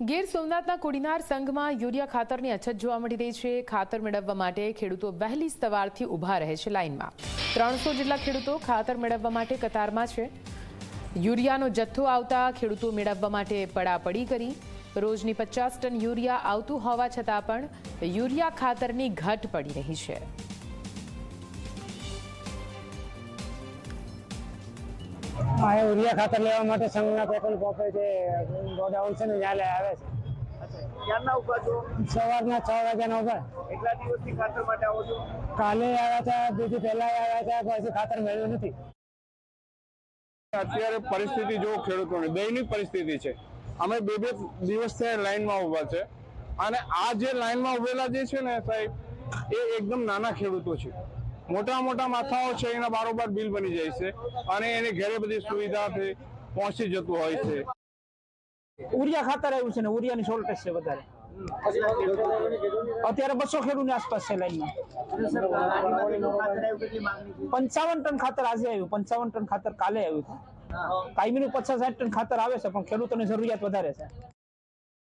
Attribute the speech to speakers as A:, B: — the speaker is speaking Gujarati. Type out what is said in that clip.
A: ગીર સોમનાથના કુડીનાર સંઘમાં યુરિયા ખાતરની અછત જોવા મળી રહી છે. ખાતર મેળવવા માટે ખેડૂતો વહેલી સવારથી ઊભા રહે છે લાઇનમાં. ત્રણસો જેટલા ખેડૂતો ખાતર મેળવવા માટે કતારમાં છે. યુરિયાનો જથ્થો આવતા ખેડૂતો મેળવવા માટે પડાપડી કરી. રોજની પચાસ ટન યુરિયા આવતું હોવા છતાં પણ યુરિયા ખાતરની ઘટ પડી રહી છે.
B: આ યુરિયા ખાતર લેવા માટે સંઘના પેટ્રોલ પંપે જે ગોડાઉન છે ને ત્યાં લઈ આવે છે.
C: ક્યારના ઊભા છો?
B: સવારના છ વાગ્યાના ઉપર
C: એટલા દિવસથી ખાતર માટે આવો છો?
B: કાલે આવ્યા હતા દીદી પહેલા આવ્યા હતા પછી ખાતર મળ્યું નથી.
D: અત્યારે પરિસ્થિતિ જો ખેડૂતોની દયનીય પરિસ્થિતિ છે. અમે બે બે દિવસથી લાઈનમાં ઊભા છે. અને આ જે લાઈનમાં ઉભેલા જે છે ને સાહેબ એ એકદમ નાના ખેડૂતો છે. મોટા મોટા માથાઓ છે, એના બારોબાર બિલ બની જાય છે અને એની ઘરે બધી સુવિધા પહોંચી જતું હોય છે.
E: ઉરિયા ખાતર આવ્યું છે ને, ઉરિયાની શોર્ટેજ છે વધારે. અત્યારે બસો ખેડૂતની આસપાસ છે લાઈનમાં પંચાવન ટન ખાતર આજે આવ્યું, પંચાવન ટન ખાતર કાલે આવ્યું કાયમીનું પચાસ સાઠ ટન ખાતર આવે છે, પણ ખેડૂતોની જરૂરિયાત વધારે છે.